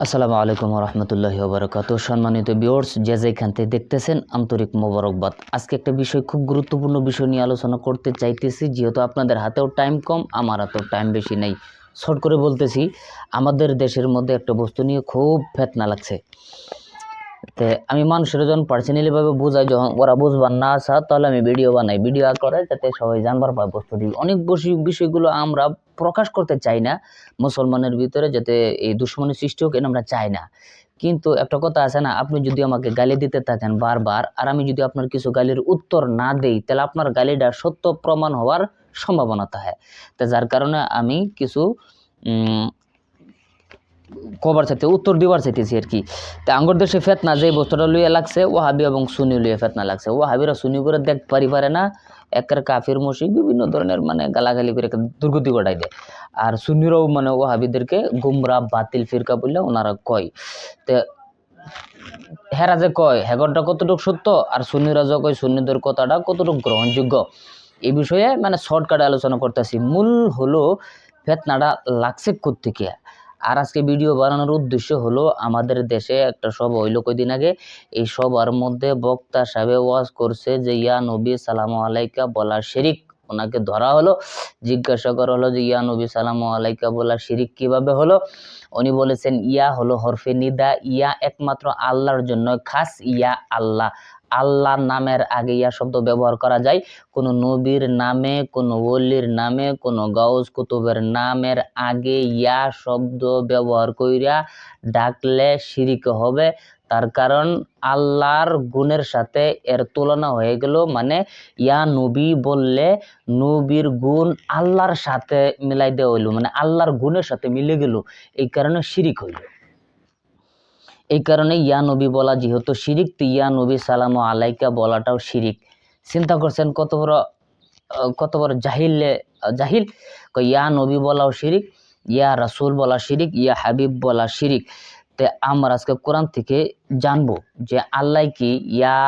আসসালামু আলাইকুম রহমতুল্লাহি ওবরাকাত। সম্মানিত বিওর্স যে যেখান থেকে দেখতেছেন, আন্তরিক মোবারকবাদ। আজকে একটা বিষয়, খুব গুরুত্বপূর্ণ বিষয় নিয়ে আলোচনা করতে চাইতেছি। যেহেতু আপনাদের হাতেও টাইম কম, আমার হাতেও টাইম বেশি নেই। শর্ট করে বলতেছি, আমাদের দেশের মধ্যে একটা বস্তু নিয়ে খুব ফেতনা লাগছে। তে আমি মানুষের যখন পার্সোনালিভাবে বোঝাই, যখন ওরা বুঝবার না আসা, তাহলে আমি ভিডিও বানাই। ভিডিও করে যাতে সবাই জানবার পায় বস্তুটি। অনেক বেশি বিষয়গুলো আমরা প্রকাশ করতে চাই না মুসলমানের ভিতরে, যাতে এই দুশ্মনের সৃষ্টি হোক এটা আমরা চাই না। কিন্তু একটা কথা আছে না, আপনি যদি আমাকে গালি দিতে থাকেন বারবার, আর আমি যদি আপনার কিছু গালির উত্তর না দেই, তাহলে আপনার গালিটা সত্য প্রমাণ হওয়ার সম্ভাবনা থাকে। তা যার কারণে আমি কিছু কবার চাইতে, উত্তর দিবার চাইতেছি আর কি। তা আঙ্গর দেশে ফেতনা যে বস্তুটা লইয়া লাগছে ওহাবি এবং সুনি লইয়া ফেতনা লাগছে। ওহাবিরা সুনি করে দেখ পারি পারে না, একের কাফির মসিক বিভিন্ন ধরনের মানে গালাগালি করে দুর্গতি ঘটাই দেয়। আর সুনিরাও মানে ওহাবিদেরকে গুমরা, বাতিল, ফিরকা বললে ওনারা কয়। তে হেরা যে কয়, হেগরটা কতটুকু সত্য? আর সুন্নিরা যে কয়, সুন্নিদের কথাটা কতটুকু গ্রহণযোগ্য? এই বিষয়ে মানে শর্টকাটে আলোচনা করতেছি। মূল হলো, ফেতনাটা লাগছে কোত্থেকে? আর আজকে ভিডিও বানানোর উদ্দেশ্য হলো আমাদের দেশে একটা সভা হইল কয়দিন আগে। এই সবার মধ্যে বক্তা সাহেব ওয়াজ করছে যে, ইয়া নবী, সালাম আলাইকা বলা শিরিক। ওনাকে ধরা হলো। জিজ্ঞাসা করা হলো যে, ইয়া নবী, সালাম আলাইকা বলা শিরিক কীভাবে হলো? উনি বলেছেন, ইয়া হলো হরফে নিদা। ইয়া একমাত্র আল্লাহর জন্য, খাস ইয়া আল্লাহ। আল্লাহ নামের আগে ইয়া শব্দ ব্যবহার করা যায়। কোনো নবীর নামে, কোনো ওলির নামে, কোনো গাউস কুতুবের নামের আগে ইয়া শব্দ ব্যবহার কইরা ডাকলে শিরিক হবে। তার কারণ আল্লাহর গুণের সাথে এর তুলনা হয়ে গেল মানে ইয়া নবী বললে নবীর গুণ আল্লাহর সাথে মিলাই দেওয়া হইল মানে আল্লাহর গুণের সাথে মিলে গেল, এই কারণে শিরিক হইল। এই কারণে ইয়া নবী বলা যেহেতু শিরিক, তো ইয়া নবী সালাম আলাইকা বলাটাও শিরিক। চিন্তা করছেন কত বড় কত বড় জাহিলে জাহিল? ইয়া নবী বলাও শিরিক, ইয়া রাসুল বলা শিরিক, ইয়া হাবিব বলা শিরিক। তে আমরা আজকে কোরআন থেকে জানব যে আল্লাহ কি ইয়া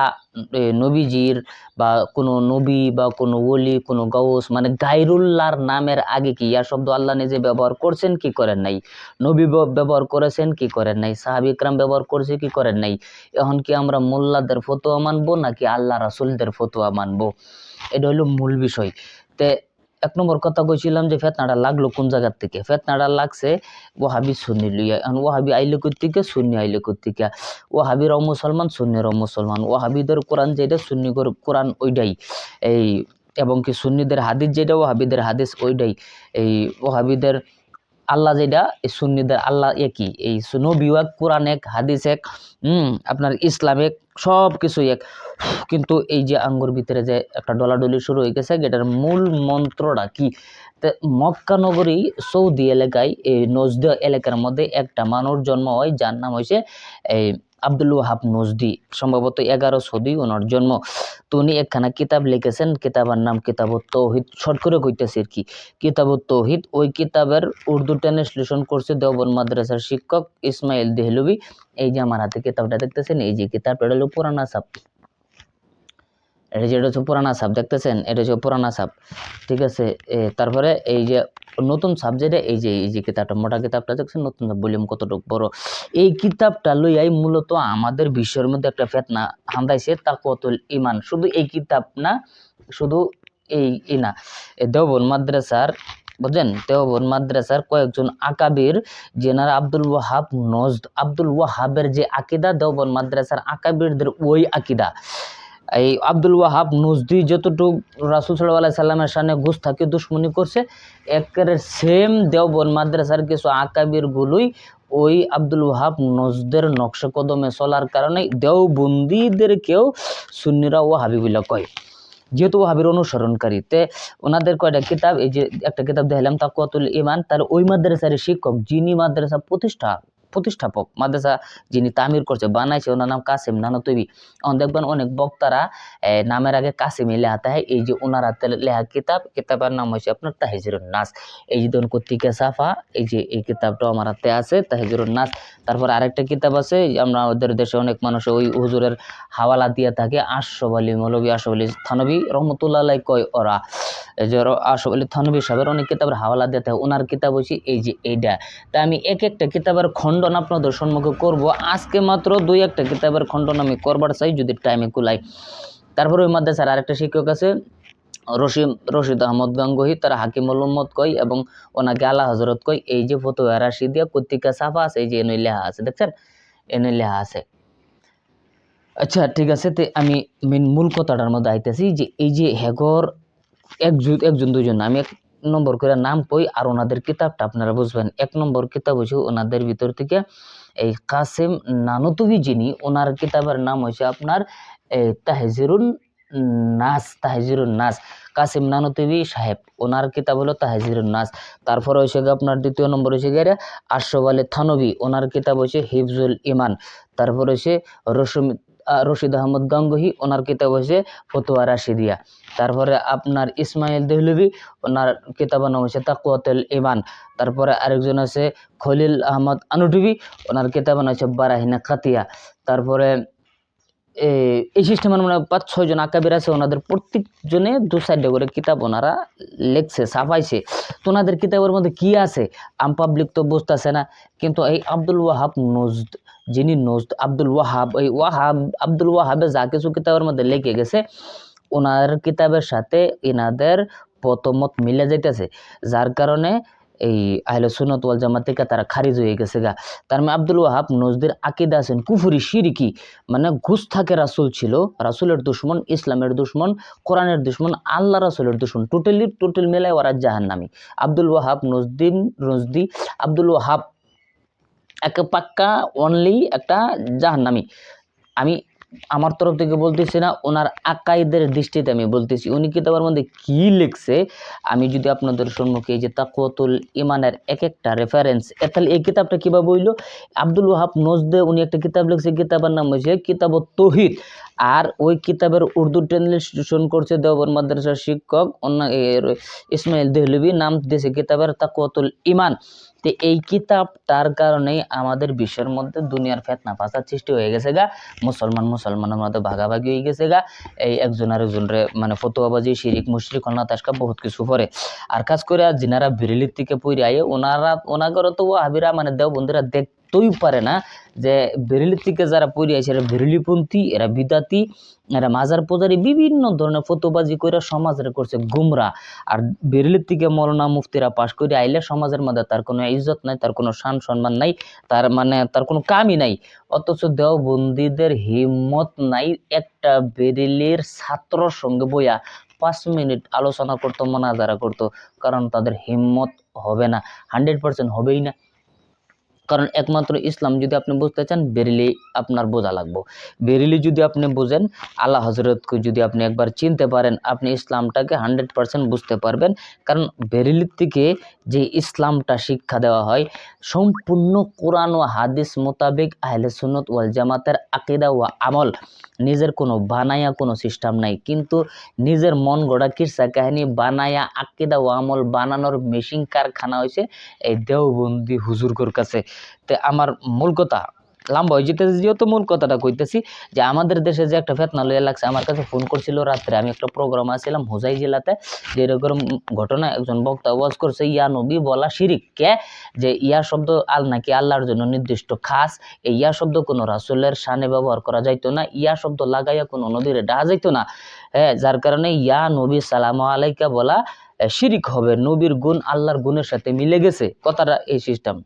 নবীজির বা কোনো নবী বা কোনো ওলি, কোনো গাউস মানে গাইরুল্লাহর নামের আগে কি ইয়া শব্দ আল্লাহ নিজে ব্যবহার করছেন কি করেন নাই? নবী ব্যবহার করেছেন কি করেন নাই? সাহাবি ইকরাম ব্যবহার করছে কি করেন নাই? এখন কি আমরা মোল্লাদের ফতোয়া মানবো নাকি আল্লাহ রাসূলদের ফতোয়া মানবো? এটা হলো মূল বিষয়। তে এক নম্বর কথা কইছিলাম যে ফেতনাটা লাগল কোন জায়গার থেকে? ফেতনাটা লাগছে ওহাবি সুন্নি লইয়া। এখন ওহাবি আইলে কর্তিকা সুন্নি আইলে হাবি ওহাবিরাও মুসলমান সুন্নিরাও মুসলমান। ওহাবিদের কোরআন যেটা, সুন্নি কোরআন ওইটাই। এই এবং কি সুন্নিদের হাদিস যেটা ওহাবিদের হাদিস ওইটাই। এই ওহাবিদের আল্লাহ যেটা, এই সুন্নিদের আল্লাহ একই এই নবী এক, কোরআন এক, হাদিস এক আপনার ইসলাম এক সব কিছু এক। কিন্তু এই যে আঙ্গুর ভিতরে যে একটা ডলাডলি শুরু হয়ে গেছে, এটার মূল মন্ত্রটা কি? তে মক্কা নগরী, সৌদি এলাকায়, এই নজদ এলাকার মধ্যে একটা মানুষ জন্ম হয়, যার নাম হয়েছে এই আব্দুল ওয়াহাব নজদি। সম্ভবত এগারো সদি ওনার জন্ম। তো উনি একখানা কিতাব লিখেছেন, কিতাবের নাম কিতাব তৌহিদ। শর্ট করে কইতেছি আর কি কিতাব তৌহিদ, ওই কিতাবের উর্দু ট্রান্সলেশন করছে দেওবন মাদ্রাসার শিক্ষক ইসমাইল দেহলুবি। এই যে আমার হাতে কিতাবটা দেখতেছেন, এই যে কিতাবটা হলো পুরানা সাপ এটা যেটা হচ্ছে পুরানা সাপ, দেখতেছেন? এটা হচ্ছে পুরানা সাপ, ঠিক আছে? তারপরে এই যে নতুন সাবজেক্টে এই যে এই যে কিতাবটা, মোটা কিতাবটা, দেখছেন? নতুন ভলিউম কতটুকু বড়? এই কিতাবটা লইয়াই মূলত আমাদের বিশ্বের মধ্যে একটা ফেতনা হান্দাইছে, তাকওয়াতুল ইমান শুধু এই কিতাব না, শুধু এই ই না দেওবন মাদ্রাসার বুঝছেন দেওবন মাদ্রাসার কয়েকজন আকাবির জেনার আব্দুল ওয়াহাব, নজদ আব্দুল ওয়াহাবের যে আকিদা দেওবন মাদ্রাসার আকাবিরদের ওই আকিদা। এই আব্দুল ওয়াহাব নজদি যতটুক রাসুল সাল্লাহ সাল্লামের সামনে ঘুষ থাকে দুশ্মনী করছে, একেবারে সেম দেওবন মাদ্রাসার কিছু আকাবির গুলোই ওই আব্দুল ওয়াহাব নজদের নকশা কদমে চলার কারণে দেওবন্দিদেরকেও সুন্নিরা ও হাবিবুল্লাহ কয়। যেহেতু ওহাবির অনুসরণকারী, তে ওনাদের কয়টা কিতাব, এই যে একটা কিতাব দেখালাম তা কতুল ইমান তার ওই মাদ্রাসার শিক্ষক যিনি মাদ্রাসা প্রতিষ্ঠা প্রতিষ্ঠাপক, মাদ্রাসা যিনি তামির করছে, বানাইছে, ওনার নাম কাসিম নানা এখন দেখবেন অনেক বক্তারা নামের আগে কাসিমে লেহাতে হয় এই যে ওনার হাতে লেহা কিতাব, কিতাবের নাম হচ্ছে আপনার তাহিজুরুন নাস। এই যে ধরুন কর্তিকা সাফা, এই যে এই কিতাবটাও আমার হাতে আছে তাহিজুরুন নাস। তারপর আরেকটা কিতাব আছে আমরা আমাদের দেশে অনেক মানুষ ওই হুজুরের হাওয়ালা দিয়ে থাকে, আশরফ আলী মৌলবী আশরফ আলী থানবী রহমতুল্লাহ কয় ওরা। থানভী সাহেবের অনেক কিতাবের হাওয়ালা দিতে হয়। ওনার কিতাব হচ্ছে এই যে এইটা তা আমি এক একটা কিতাবের খণ্ডন আপনাদের সম্মুখে করব। আজকে মাত্র দুই একটা কিতাবের খণ্ডন আমি করবার চাই যদি টাইমে কুলাই। তারপরে ওই মাদ্রাসার আরেকটা শিক্ষক আছে রশিদ রশিদ আহমদ গাঙ্গুহি। তারা হাকিমুল উম্মদ কই এবং ওনাকে আল্লাহ হজরত কই। এই যে ফতোয়া রাশিদিয়া কর্তিকা সাফা আছে, এই যে এনে লেহা আছে, দেখছেন? এনে লেহা আছে। আচ্ছা ঠিক আছে, তে আমি মেন মূল কথাটার মধ্যে আইতেছি যে এই যে হেগর একজন একজন দুজন আমি এক নম্বর করে নাম কই আর ওনাদের কিতাবটা আপনারা বুঝবেন। এক নম্বর কিতাব হচ্ছে ওনাদের ভিতর থেকে এই কাসেম নানতুবি যিনি, ওনার কিতাবের নাম হচ্ছে আপনার এই তাহজিরুন নাস তাহজিরুন নাস, কাসিম নানতুবি সাহেব। ওনার কিতাব হলো তাহজিরুন নাস। তারপর হয়েছে আপনার দ্বিতীয় নম্বর হয়েছে গিয়ে আশরফ আলী ওনার কিতাব হচ্ছে হিফজুল ইমান তারপর হচ্ছে রসুম রশিদ আহমদ গাঙ্গুহি, ওনার কিতাব হয়েছে ফতোয়া রাশিদিয়া। তারপরে আপনার ইসমাইল দেহলুবি, ওনার কিতাবের নাম হচ্ছে তাকুয়াতুল ইমান তারপরে আরেকজন আছে খলিল আহমদ আনুটুবি ওনার কিতাবের নাম হচ্ছে বারাহিনা খাতিয়া। তারপরে এই সিস্টেমের মানে পাঁচ ছয়জন আকাবির আছে, ওনাদের প্রত্যেকজনে দু সাইডে করে কিতাব ওনারা লেখছে, ছাপাইছে। তো ওনাদের কিতাবের মধ্যে কি আছে? আম পাবলিক তো বুঝতেছে না, কিন্তু এই আব্দুল ওয়াহাব নজদ, যিনি নজদ, আব্দুল ওয়াহাব, এই ওয়াহাব, আব্দুল ওয়াহাবে যা কিছু কিতাবের মধ্যে লেগে গেছে, ওনার কিতাবের সাথে এনাদের পতমত মিলে যাইতেছে। যার কারণে এই আহলে সুনত ওয়াল জামাত থেকে তারা খারিজ হয়ে গেছে গা। তার মানে আব্দুল ওয়াহাব নজদের আকিদা আছেন কুফুরি শিরিকি। মানে ঘুষ থাকে রাসুল ছিল, রাসুলের দুশ্মন, ইসলামের দুশ্মন, কোরআনের দুশ্মন, আল্লাহ রাসুলের দুশ্মন। টোটালি টোটাল মেলায় ওরা জাহান্নামি। আব্দুল ওয়াহাব নজদিন, নজদি, আব্দুল ওয়াহাব, এক পাক্কা অনলি একটা জাহান্নামি। আমি আমার তরফ থেকে বলতেছি না, ওনার আকাইদের দৃষ্টিতে আমি বলতেছি। উনি কিতাবের মধ্যে কি লিখছে, আমি যদি আপনাদের সম্মুখে এই যে তাকুয়াতুল ইমানের এক একটা রেফারেন্স তাহলে এই কিতাবটা কীভাবে বইল আব্দুল ওয়াহাব নজদে উনি একটা কিতাব লিখছে, কিতাবের নাম হয়েছে কিতাব তহিদ। আর ওই কিতাবের উর্দু ট্রান্সলেশন করছে দেওবর মাদ্রাসার শিক্ষক, অন্য ইসমাইল দেহলবি, নাম দিয়েছে কিতাবের তাকুয়াতুল ইমান তো এই কিতাবটার কারণেই আমাদের বিশ্বের মধ্যে দুনিয়ার ফেতনা ফাসাদ সৃষ্টি হয়ে গেছে গা। মুসলমান মুসলমানের মধ্যে ভাগাভাগি হয়ে গেছে গা। এই একজন আর আরেকজনের মানে ফতুয়াবাজি, শিরিক, মুশরিক হল্লা তাসকা বহুত কিছু পরে আর কাজ করে আর যিনারা বিরেলির থেকে পইরে আয়ে, ওনারা ওনাগরও তো হাবিরা মানে দেও বন্ধুরা দেখতেই পারে না যে বেরেলির থেকে যারা পড়ে আছে, এরা বেরেলিপন্থী, এরা বিদাতি, এরা মাজার পূজারি বিভিন্ন ধরনের ফতোবাজি করে সমাজের করছে গুমরা। আর বেরেলির থেকে মৌলানা মুফতিরা পাশ করে আইলে সমাজের মধ্যে তার কোনো ইজ্জত নাই, তার কোনো শান সম্মান নাই, তার মানে তার কোনো কামই নাই। অথচ দেওবন্দিদের হিম্মত নাই একটা বেরেলির ছাত্রর সঙ্গে বইয়া পাঁচ মিনিট আলোচনা করতো, মোনাজারা করতো, কারণ তাদের হিম্মত হবে না, হান্ড্রেড পার্সেন্ট হবেই না। কারণ একমাত্র ইসলাম যদি আপনি বুঝতে চান, বেরিলি আপনার বোঝা লাগবো। বেরিলি যদি আপনি বোঝেন, আল্লাহ হজরতকে যদি আপনি একবার চিনতে পারেন, আপনি ইসলামটাকে হান্ড্রেড পারসেন্ট বুঝতে পারবেন। কারণ বেরিলির থেকে যে ইসলামটা শিক্ষা দেওয়া হয়, সম্পূর্ণ কোরআন ও হাদিস মোতাবেক আহলে সুন্নত ওয়াল জামাতের আকিদা ও আমল নিজের কোনো বানায়া কোনো সিস্টেম নাই। কিন্তু নিজের মন গড়া কিরসা কাহিনী বানায়া আকিদা ও আমল বানানোর মেশিন কারখানা হয়েছে এই দেওবন্দি হুজুরগোর কাছে। তো আমার মূল কথা, লম্বা হয়ে যেতেছে যেহেতু মূল কথাটা কইতেছি যে আমাদের দেশে যে একটা ফেতনা লইয়া লাগছে, আমার কাছে ফোন করছিল রাত্রে, আমি একটা প্রোগ্রাম আসছিলাম হোজাই জেলাতে, যে এরকম ঘটনা একজন বক্তা ওয়াজ করছে, ইয়া নবী বলা শিরিক, কে? যে ইয়া শব্দ আল নাকি আল্লাহর জন্য নির্দিষ্ট খাস, এই ইয়া শব্দ কোনো রাসুলের শানে ব্যবহার করা যাইতো না, ইয়া শব্দ লাগাইয়া কোনো নদীরে ডাহা যাইতো না। হ্যাঁ যার কারণে ইয়া নবী সালাম আলাইকা বলা শিরিক হবে, নবীর গুণ আল্লাহর গুণের সাথে মিলে গেছে, কথাটা এই সিস্টেম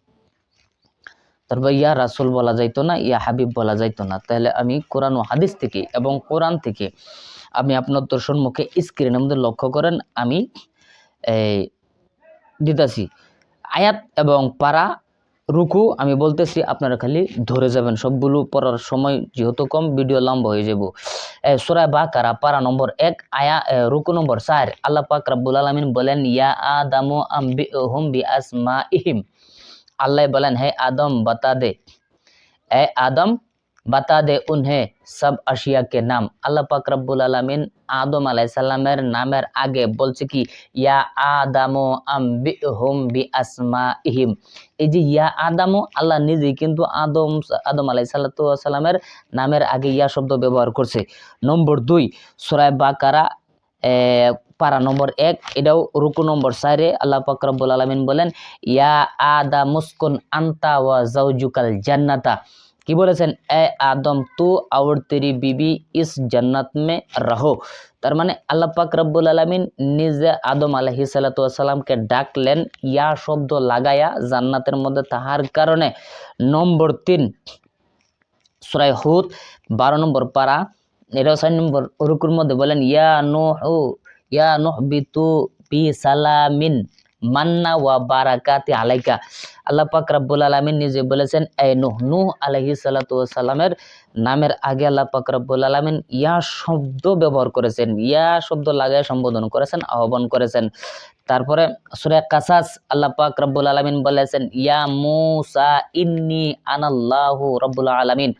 তারপর ইয়া রাসুল বলা যাইতো না, ইয়া হাবিব বলা যাইতো না। তাহলে আমি কোরআন ও হাদিস থেকে এবং কোরআন থেকে আমি আপনার দর্শন মুখে স্ক্রিনের মধ্যে লক্ষ্য করেন, আমি দিতাছি। আয়াত এবং পারা, রুকু, আমি বলতেছি আপনারা খালি ধরে যাবেন। সবগুলো পড়ার সময় যেহেতু কম ভিডিও লম্বা হয়ে যাব। সুরায় বাকারা, পারা নম্বর এক, আয়া রুকু নম্বর চার। আল্লাহ পাক রাব্বুল আলামিন বলেন, ইয়া আদামু আম্বি হুম বি আসমা ইহিম আল্লাহ বলেন, হে আদম, বাতা দে। এ আদম, বাতা দে উনহে, সব আশিয়াকে নাম। আল্লাহ পাক রব্বুল আলমিন আদম আলাইসাল্লামের নামের আগে বলছে কি, ইয়া আদামো আমি হুম বি আসমা ইহিম এই যে ইয়া আদামো, আল্লাহ নিজে কিন্তু আদম আদম আলাই সাল্লাতামের নামের আগে ইয়া শব্দ ব্যবহার করছে। নম্বর দুই সুরায় বাকারা পারা নম্বর এক, এটাও রুকু নম্বর সাইরে আল্লাহ পাকরাবুল আলমিন বলেন, ইয়া আদা মুসকুন আন্তা ওয়া জাউজুকাল জান্নাতা। কি বলেছেন? এ আদম, তু আউর তেরি বিবি ইস জান্নাত মে রাহো। তার মানে আল্লাহ পাক রব্বুল আলমিন নিজে আদম আলহি সালাতামকে ডাকলেন, ইয়া শব্দ লাগায়া জান্নাতের মধ্যে তাহার কারণে। নম্বর তিন সুরাই হুদ, বারো নম্বর পাড়া এটাও ছয় নম্বর রুকুর মধ্যে বলেন, ইয়া নো ইয়া নোহ বিতু বি সালামিন মান্না ওয়া বারাকাতি আলাইকা। আল্লাহ পাক রাব্বুল আলামিন নিজে বলেছেন, এ নুহ, নূহ আলাইহিস সালাতু ওয়াস সালামের নামের আগে আল্লাহ পাক রাব্বুল আলামিন ইয়া শব্দ ব্যবহার করেছেন। ইয়া শব্দ লাগায় সম্বোধন করেছেন, আহ্বান করেছেন। তারপরে সূরা কাসাস আল্লাহ পাক রাব্বুল আলামিন বলেছেন, ইয়া মূসা ইন্নী আনাল্লাহু রাব্বুল আলামিন।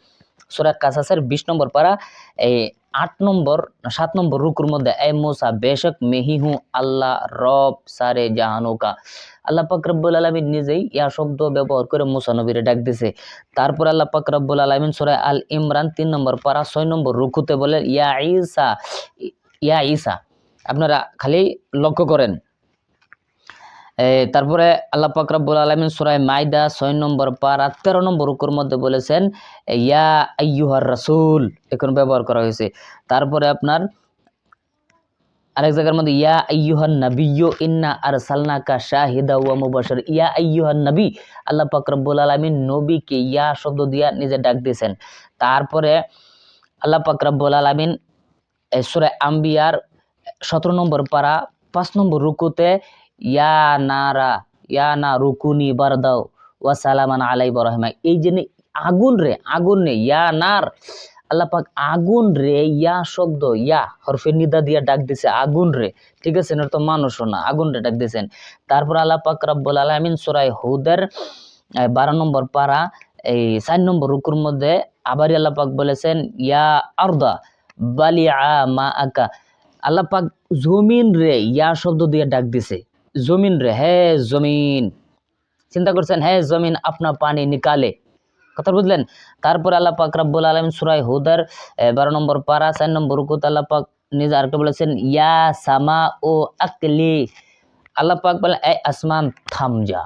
সূরা কাসাসের 20 নম্বর পারা, এই আট নম্বর, সাত নম্বর রুকুর মধ্যে, এ মুসা, বেশক মেহি হু আল্লাহ রব সারে জাহানুকা। আল্লাহ পাক রব্বুল আলমিন নিজেই ইয়া শব্দ ব্যবহার করে মুসা নবীরে ডাক দিছে। তারপর আল্লাহ পাক রব্বুল আলমিন সরাই আল ইমরান তিন নম্বর পারা ছয় নম্বর রুকুতে বলেন, ইয়া ইসা ইয়া ইসা আপনারা খালি লক্ষ্য করেন। তারপরে আল্লাহ পাক রব্বুল আলমিন সুরায় মাইদা ছয় নম্বর পারা তেরো নম্বর রুকুর মধ্যে বলেছেন ইয়া আইয়ুহার রাসূল এখন ব্যবহার করা হয়েছে। তারপরে আপনার আরেক জায়গার মধ্যে, ইয়া আইয়ুহান নাবিয়্যু ইন্না আরসালনাকা শাহিদা ওয়া মুবাশশির ইয়া আইয়ুহান নবী, আল্লাহ পাক রব্বুল আলামিন নবীকে ইয়া শব্দ দিয়া নিজে ডাক দিয়েছেন। তারপরে আল্লাহ পাক রব্বুল আলামিন সূরা আম্বিয়ার সতেরো নম্বর পারা পাঁচ নম্বর রুকুতে ইয়া নারা, ইয়া না রুকুনি বারদাও, ওয়া সালামান আলাই বরহমা এই যে আগুন রে, আগুন নে, ইয়া নার। আল্লাহ পাক আগুন রে, ইয়া শব্দ, ইয়া হরফে নিদা দিয়া ডাক দিছে, আগুন রে। ঠিক আছে না তো মানুষও না, আগুন রে ডাক দিছেন। তারপর আল্লাহ পাক আলামিন সূরা হুদের বারো নম্বর পারা, এই চার নম্বর রুকুর মধ্যে আবারই আল্লাহ পাক বলেছেন, ইয়া আরদা বালিআ মা আকা আল্লাহ পাক জমিন রে, ইয়া শব্দ দিয়ে ডাক দিছে। জমিন রে হে জমিন। চিন্তা করছেন হে জমিন আপনা পানি নিকালে। কথা বুঝলেন? তারপরে আল্লাহ পাক রাব্বুল আলম সুরাই হুদার এ, বারো নম্বর পারা চার নম্বর রুকুত আল্লাহ পাক নিজে আরেকটা বলেছেন ইয়া সামা ও আকলি। আল্লাহ পাক বলেন এই আসমান থাম যা।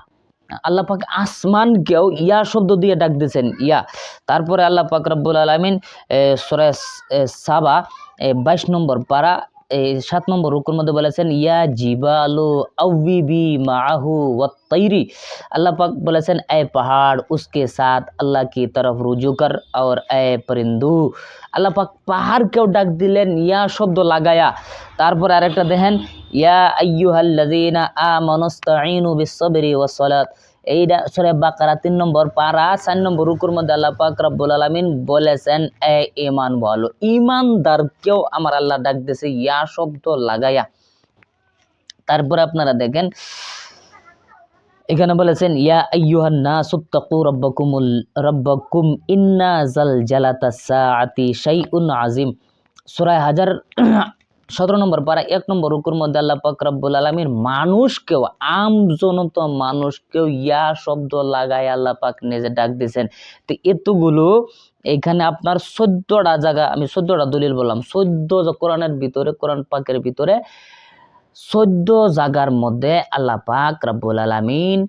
আল্লাহ পাক আসমানকেও ইয়া শব্দ দিয়ে ডাক দিয়েছেন ইয়া। তারপরে আল্লাহ পাক রব্বুল আলমিন সুরায় সাবা বাইশ নম্বর পারা সাত নম্বর রুকুর মধ্যে বলেছেন ইয়া জিবালু আউবিবি মাহু ওয়াত্তাইরি अल्लाह पाक বলেছেন এ পাহাড় उसके साथ अल्लाह की तरफ रुजू कर और এ পরিন্দু আল্লাহ পাক পাহাড়কেও ডাক দিলেন ইয়া শব্দ লাগায়া তারপর আরেকটা দেখেন ইয়া আইয়ুহাল্লাযীনা আমানুস্তাঈনু বিস-সাবরি ওয়াস-সালাত এইটা সূরা বাকারা তিন নম্বর পারা, চার নম্বর রুকুর মধ্যে আল্লাহ রব্বুল আলামিন বলেছেন, এ ঈমান বলো। ঈমানদারকেও আমার আল্লাহ ডাক দিয়েছে ইয়া শব্দ লাগায়া। তারপরে আপনারা দেখেন, এখানে বলেছেন, ইয়া আইয়ুহান নাসু তাকু রাব্বাকুমুল, রাব্বাকুম ইন্না জালজালাতা সাআতি শাইউন আজিম সূরা হাজার সতেরো নম্বর পারা এক নম্বর রুকুর মধ্যে আল্লাহ রব্বুল আলমীর মানুষকেও আম জনত মানুষকেও ইয়া শব্দ লাগায় আল্লাহ পাক নিজে ডাক দিয়েছেন। তো এতগুলো, এখানে আপনার চোদ্দটা জায়গা, আমি চোদ্দটা দলিল বললাম, চোদ্দ কোরআনের ভিতরে, কোরআন পাকের ভিতরে, চোদ্দ জায়গার মধ্যে আল্লাহ পাক রাব্বুল আলামিন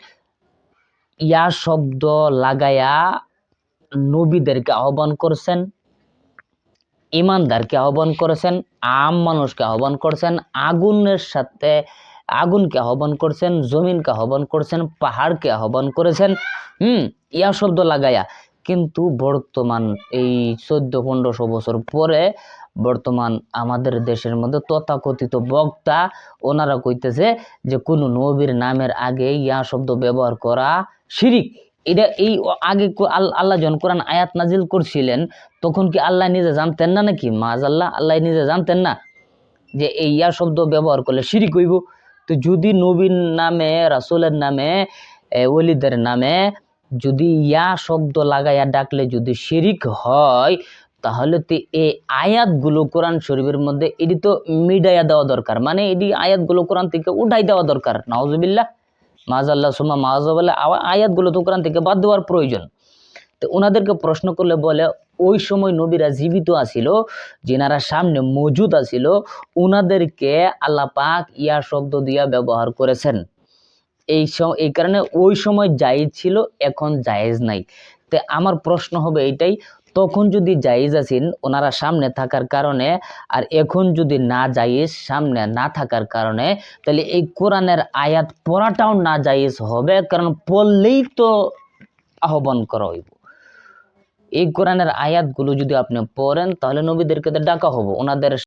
ইয়া শব্দ লাগায়া নবীদেরকে আহ্বান করছেন। ইমানদারকে আহ্বান করেছেন, আম মানুষকে আহ্বান করছেন, আগুনের সাথে আগুনকে আহ্বান করছেন, জমিনকে আহ্বান করছেন, পাহাড়কে আহ্বান করেছেন, হুম, ইয়া শব্দ লাগাইয়া কিন্তু বর্তমান এই চোদ্দ পনেরোশো বছর পরে বর্তমান আমাদের দেশের মধ্যে তথাকথিত বক্তা ওনারা কইতেছে যে, কোনো নবীর নামের আগে ইয়া শব্দ ব্যবহার করা শিরিক। এটা এই আগে আল্লাহ যখন কোরআন আয়াত নাজিল করছিলেন, তখন কি আল্লাহ নিজে জানতেন না নাকি? মাজ আল্লাহ আল্লাহ নিজে জানতেন না যে এই ইয়া শব্দ ব্যবহার করলে শিরিক হইব? তো যদি নবীর নামে, রাসুলের নামে ওলিদের নামে যদি ইয়া শব্দ লাগাইয়া ডাকলে যদি শিরিক হয়, তাহলে তো এই আয়াতগুলো কোরআন শরীফের মধ্যে এটি তো মিডাইয়া দেওয়া দরকার। মানে এটি আয়াতগুলো কোরআন থেকে উঠাই দেওয়া দরকার। নাওজবিল্লাহ মাজাল্লাহ সুমা মাজাবাল্লাহ আয়াতগুলো তো কোরআন থেকে বাদ দেওয়ার প্রয়োজন। তো ওনাদেরকে প্রশ্ন করলে বলে, ওই সময় নবীরা জীবিত আছিল, যেনারা সামনে মজুদ আছিল ওনাদেরকে আল্লাহ পাক ইয়া শব্দ দিয়া ব্যবহার করেছেন। এই এই কারণে ওই সময় জায়েজ ছিল, এখন জায়েজ নাই। তো আমার প্রশ্ন হবে এইটাই তখন যদি জায়েজ আছেন, ওনারা সামনে থাকার কারণে, আর এখন যদি না জায়েজ, সামনে না থাকার কারণে, তাহলে এই কোরআনের আয়াত পড়াটাও না জায়েজ হবে, কারণ পড়লেই তো আহ্বান করা হইব। এই কোরআনের আয়াতগুলো যদি আপনি পড়েন, তাহলে নবীদেরকে ডাকা হব, ওনাদের